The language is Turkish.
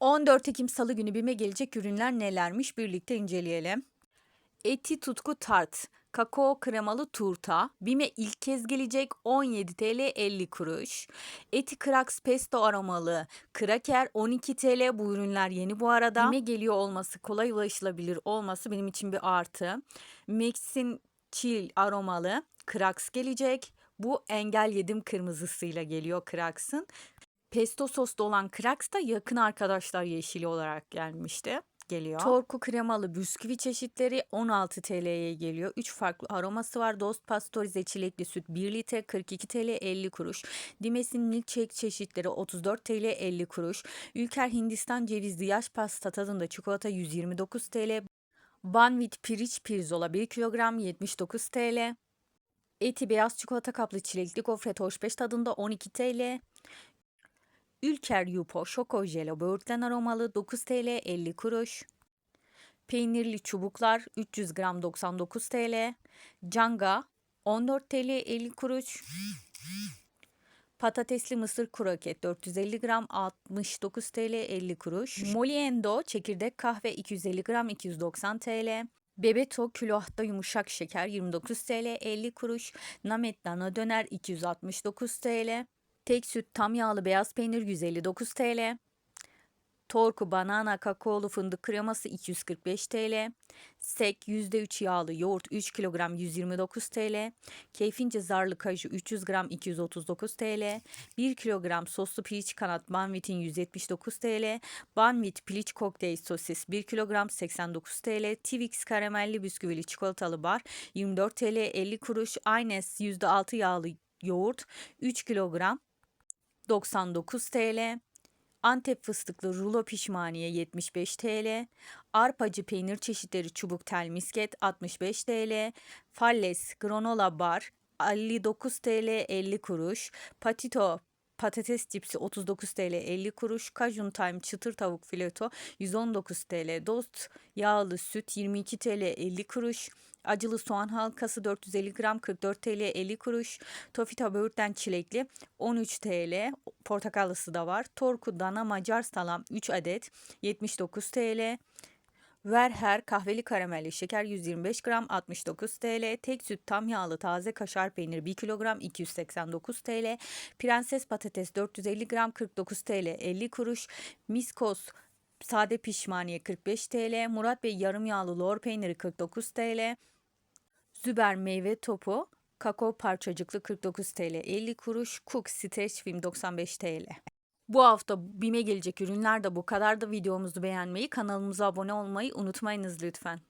14 Ekim Salı günü BİM'e gelecek ürünler nelermiş birlikte inceleyelim. Eti Tutku Tart, kakao kremalı turta, BİM'e ilk kez gelecek 17 TL 50 kuruş. Eti Krax pesto aromalı, kraker 12 TL bu ürünler yeni bu arada. BİM'e geliyor olması, kolay ulaşılabilir olması benim için bir artı. Maxin Chill aromalı, Krax gelecek. Bu engel yedim kırmızısıyla geliyor Krax'ın. Pesto soslu olan Krax da yakın arkadaşlar yeşili olarak gelmişti. Geliyor. Torku kremalı bisküvi çeşitleri 16 TL'ye geliyor. 3 farklı aroması var. Dost pastörize çilekli süt 1 litre 42 TL 50 kuruş. Dimes'in milkshake çeşitleri 34 TL 50 kuruş. Ülker Hindistan cevizli yaş pasta tadında çikolata 129 TL. Banvit piriç pirzola 1 kilogram 79 TL. Eti beyaz çikolata kaplı çilekli gofret hoşbeş tadında 12 TL. Ülker Yupo Şoko Jelo aromalı 9 TL 50 kuruş. Peynirli çubuklar 300 gram 99 TL. Canga 14 TL 50 kuruş. Patatesli mısır kroket 450 gram 69 TL 50 kuruş. Moliendo çekirdek kahve 250 gram 290 TL. Bebeto külahta yumuşak şeker 29 TL 50 kuruş. Namet dana döner 269 TL. Tek süt tam yağlı beyaz peynir 159 TL. Torku banana kakaolu fındık kreması 245 TL. Sek %3 yağlı yoğurt 3 kilogram 129 TL. Keyfince zarlı kaju 300 gram 239 TL. 1 kilogram soslu piliç kanat Banvit'in 179 TL. Banvit piliç kokteyl sosis 1 kilogram 89 TL. Twix karamelli bisküvili çikolatalı bar 24 TL 50 kuruş. Aynes %6 yağlı yoğurt 3 kilogram 99 TL. Antep fıstıklı rulo pişmaniye 75 TL. Arpacı peynir çeşitleri çubuk tel misket 65 TL. Falles granola bar 59 TL 50 kuruş. Patito patates cipsi 39 TL 50 kuruş. Cajun Time çıtır tavuk fileto 119 TL. Dost yağlı süt 22 TL 50 kuruş. Acılı soğan halkası 450 gram 44 TL 50 kuruş. Tofita böğürtlen çilekli 13 TL. Portakallısı da var. Torku dana macar salam 3 adet 79 TL. Verher kahveli karamelli şeker 125 gram 69 TL. Tek süt tam yağlı taze kaşar peynir 1 kilogram 289 TL. Prenses patates 450 gram 49 TL 50 kuruş. Miskos sade pişmaniye 45 TL. Murat Bey yarım yağlı lor peyniri 49 TL. Züber meyve topu kakao parçacıklı 49 TL 50 kuruş. Cook streç film 95 TL. Bu hafta BİM'e gelecek ürünler de bu kadar da videomuzu beğenmeyi, kanalımıza abone olmayı unutmayınız lütfen.